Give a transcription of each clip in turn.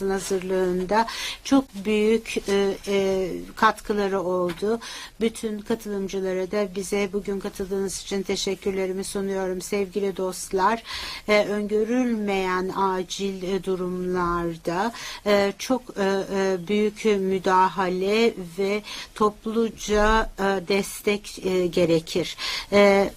konferansın hazırlığında çok büyük e, e, katkıları oldu. Bütün katılımcılara da bize bugün katıldığınız için teşekkürlerimi sunuyorum. Sevgili dostlar, e, öngörülmeyen acil e, durumlarda e, çok e, e, büyük müdahale ve topluca e, destek e, gerekir. E,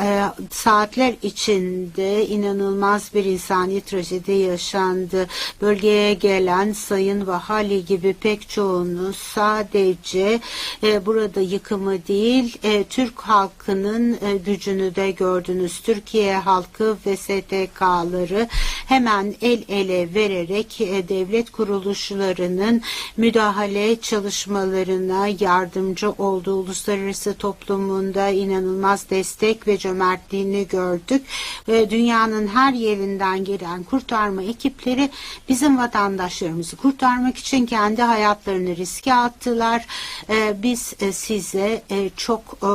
e, saatler içinde inanılmaz bir insani trajedi yaşandı. Bölgeye gelen Sayın Vahali gibi pek çoğunuz sadece e, burada yıkımı değil e, Türk halkının e, gücünü de gördünüz. Türkiye halkı ve STK'ları hemen el ele vererek devlet kuruluşlarının müdahale çalışmalarına yardımcı oldu. Uluslararası toplumunda inanılmaz destek ve cömertliğini gördük. Ve dünyanın her yerinden gelen kurtarma ekipleri bizim vatandaşlarımızı kurtarmak için kendi hayatlarını riske attılar. E, biz e, size e, çok e, e,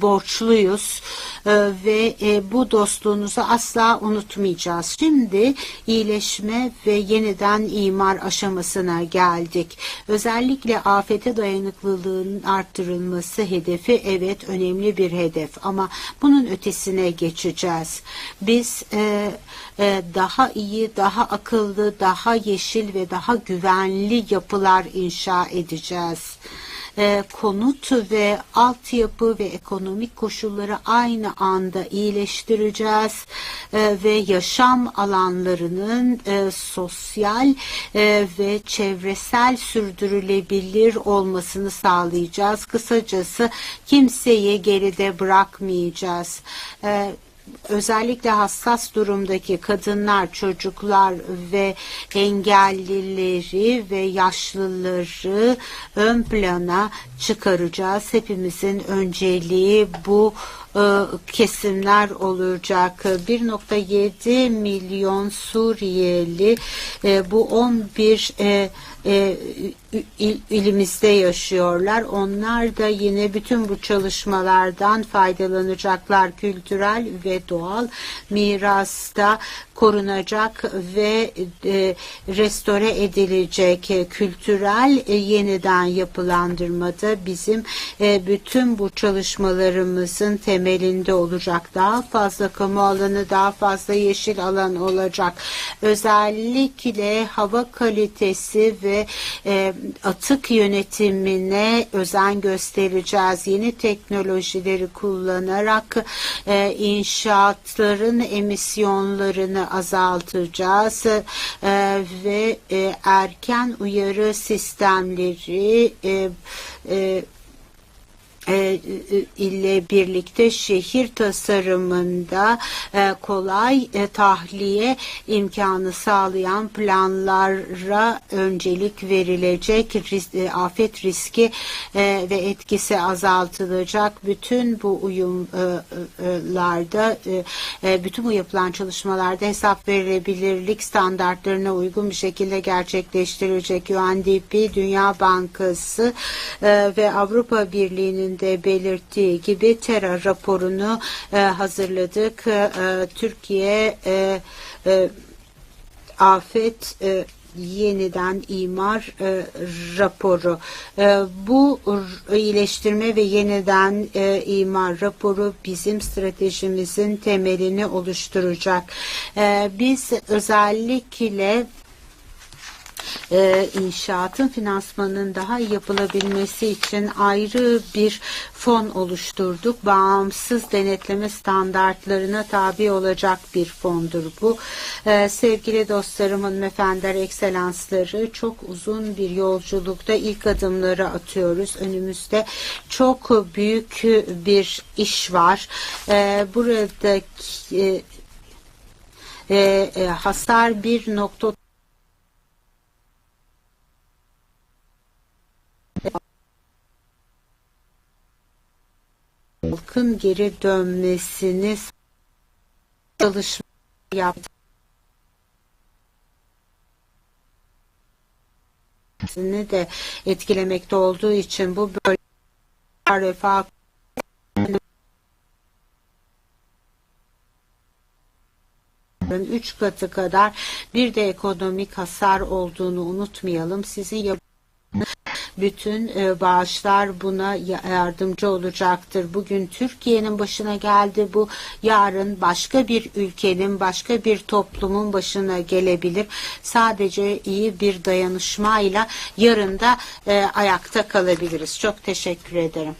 borçluyuz e, ve e, bu dostluğunuzu asla unutmayacağız. Şimdi iyileşme ve yeniden imar aşamasına geldik. Özellikle afete dayanıklılığın arttırılması hedefi evet önemli bir hedef ama bunun ötesine geçeceğiz. Biz e, e, daha iyi, daha akıllı, daha yeşil ve daha güvenli yapılar inşa edeceğiz e, konut ve altyapı ve ekonomik koşulları aynı anda iyileştireceğiz e, ve yaşam alanlarının e, sosyal e, ve çevresel sürdürülebilir olmasını sağlayacağız. Kısacası kimseyi geride bırakmayacağız. E, özellikle hassas durumdaki kadınlar, çocuklar ve engellileri ve yaşlıları ön plana çıkaracağız. Hepimizin önceliği bu e, kesimler olacak. 1.7 milyon Suriyeli e, bu 11 e, il, ilimizde yaşıyorlar. Onlar da yine bütün bu çalışmalardan faydalanacaklar. Kültürel ve doğal mirasta korunacak ve e, restore edilecek kültürel e, yeniden yapılandırmada bizim e, bütün bu çalışmalarımızın temelinde olacak. Daha fazla kamu alanı, daha fazla yeşil alan olacak. Özellikle hava kalitesi ve e, atık yönetimine özen göstereceğiz. Yeni teknolojileri kullanarak e, inşaatların emisyonlarını azaltacağız e, ve e, erken uyarı sistemleri e, e, e, ile birlikte şehir tasarımında e, kolay e, tahliye imkanı sağlayan planlara öncelik verilecek afet riski ve etkisi azaltılacak. Bütün bu uyumlarda bütün bu yapılan çalışmalarda hesap verilebilirlik standartlarına uygun bir şekilde gerçekleştirilecek. UNDP Dünya Bankası ve Avrupa Birliği'nin de belirttiği gibi terör raporunu e, hazırladık. E, Türkiye e, e, afet e, yeniden imar e, raporu. E, bu iyileştirme ve yeniden e, imar raporu bizim stratejimizin temelini oluşturacak. E, biz özellikle e, inşaatın finansmanının daha iyi yapılabilmesi için ayrı bir fon oluşturduk. Bağımsız denetleme standartlarına tabi olacak bir fondur bu. E, sevgili dostlarım, hanımefendiler, ekselansları çok uzun bir yolculukta ilk adımları atıyoruz. Önümüzde çok büyük bir iş var. E, buradaki e, e, hasar 1.30 halkın geri dönmesini çalışma yaptı. de etkilemekte olduğu için bu bölge refah üç katı kadar bir de ekonomik hasar olduğunu unutmayalım. Sizin yap bütün e, bağışlar buna ya- yardımcı olacaktır. Bugün Türkiye'nin başına geldi bu. Yarın başka bir ülkenin, başka bir toplumun başına gelebilir. Sadece iyi bir dayanışmayla yarın da e, ayakta kalabiliriz. Çok teşekkür ederim.